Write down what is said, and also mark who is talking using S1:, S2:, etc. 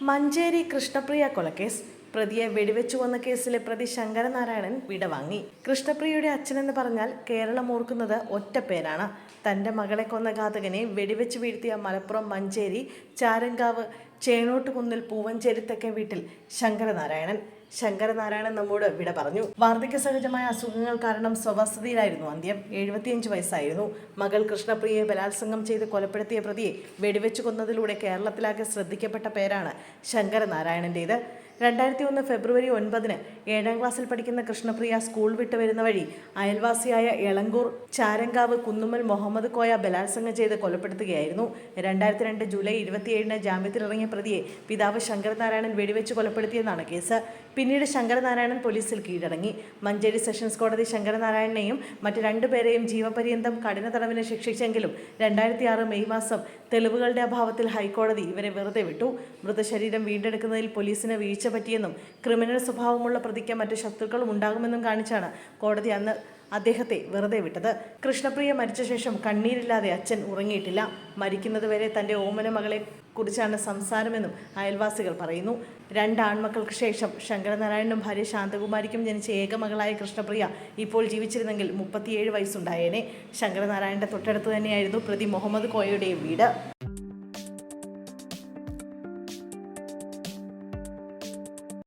S1: മഞ്ചേരി കൃഷ്ണപ്രിയ കൊലക്കേസ് പ്രതിയെ വെടിവെച്ചു കൊന്ന കേസിലെ പ്രതി ശങ്കരനാരായണൻ വിടവാങ്ങി കൃഷ്ണപ്രിയയുടെ അച്ഛനെന്ന് പറഞ്ഞാൽ കേരളം ഓർക്കുന്നത് ഒറ്റ പേരാണ്. തന്റെ മകളെ കൊന്ന ഘാതകനെ വെടിവെച്ച് വീഴ്ത്തിയ മലപ്പുറം മഞ്ചേരി ചാരങ്കാവ് ചേണോട്ടുകുന്നിൽ കുന്നിൽ പൂവഞ്ചേരിത്തൊക്കെ വീട്ടിൽ ശങ്കരനാരായണൻ. ശങ്കരനാരായണൻ നമ്മോട് വിട പറഞ്ഞു. വാർദ്ധക്യ സഹജമായ അസുഖങ്ങൾ കാരണം സ്വവസതിയിലായിരുന്നു അന്ത്യം. എഴുപത്തിയഞ്ച് വയസ്സായിരുന്നു. മകൾ കൃഷ്ണപ്രിയയെ ബലാത്സംഗം ചെയ്ത് കൊലപ്പെടുത്തിയ പ്രതിയെ വെടിവെച്ചു കൊന്നതിലൂടെ കേരളത്തിലാകെ ശ്രദ്ധിക്കപ്പെട്ട പേരാണ് ശങ്കരനാരായണന്റേത് രണ്ടായിരത്തി ഒന്ന് ഫെബ്രുവരി ഒൻപതിന് ഏഴാം ക്ലാസ്സിൽ പഠിക്കുന്ന കൃഷ്ണപ്രിയ സ്കൂൾ വിട്ട് വരുന്ന വഴി അയൽവാസിയായ എളങ്കൂർ ചാരങ്കാവ് കുന്നുമ്മൽ മുഹമ്മദ് കോയ ബലാത്സംഗം ചെയ്ത് കൊലപ്പെടുത്തുകയായിരുന്നു. രണ്ടായിരത്തി രണ്ട് ജൂലൈ ഇരുപത്തിയേഴിന് ജാമ്യത്തിലിറങ്ങിയ പ്രതിയെ പിതാവ് ശങ്കരനാരായണൻ വെടിവെച്ച് കൊലപ്പെടുത്തിയെന്നാണ് കേസ്. പിന്നീട് ശങ്കരനാരായണൻ പോലീസിൽ കീഴടങ്ങി. മഞ്ചേരി സെഷൻസ് കോടതി ശങ്കരനാരായണനെയും മറ്റ് രണ്ടുപേരെയും ജീവപര്യന്തം കഠിന തടവിന് ശിക്ഷിച്ചെങ്കിലും രണ്ടായിരത്തി ആറ് മെയ് മാസം തെളിവുകളുടെ അഭാവത്തിൽ ഹൈക്കോടതി ഇവരെ വെറുതെ വിട്ടു. മൃതശരീരം വീണ്ടെടുക്കുന്നതിൽ പോലീസിന് വീഴ്ച പറ്റിയെന്നും ക്രിമിനൽ സ്വഭാവമുള്ള പ്രതിക്ക് മറ്റ് ശത്രുക്കളും ഉണ്ടാകുമെന്നും കാണിച്ചാണ് കോടതി അന്ന് അദ്ദേഹത്തെ വെറുതെ വിട്ടത്. കൃഷ്ണപ്രിയ മരിച്ച ശേഷം കണ്ണീരില്ലാതെ അച്ഛൻ ഉറങ്ങിയിട്ടില്ല. മരിക്കുന്നതുവരെ തന്റെ ഓമന മകളെ കുറിച്ചാണ് സംസാരമെന്നും അയൽവാസികൾ പറയുന്നു. രണ്ട് ആൺമക്കൾക്ക് ശേഷം ശങ്കരനാരായണനും ഭാര്യ ശാന്തകുമാരിക്കും ജനിച്ച ഏക മകളായ കൃഷ്ണപ്രിയ ഇപ്പോൾ ജീവിച്ചിരുന്നെങ്കിൽ മുപ്പത്തിയേഴ് വയസ്സുണ്ടായേനെ. ശങ്കരനാരായണന്റെ തൊട്ടടുത്ത് തന്നെയായിരുന്നു പ്രതി മുഹമ്മദ് കോയയുടെ വീട്.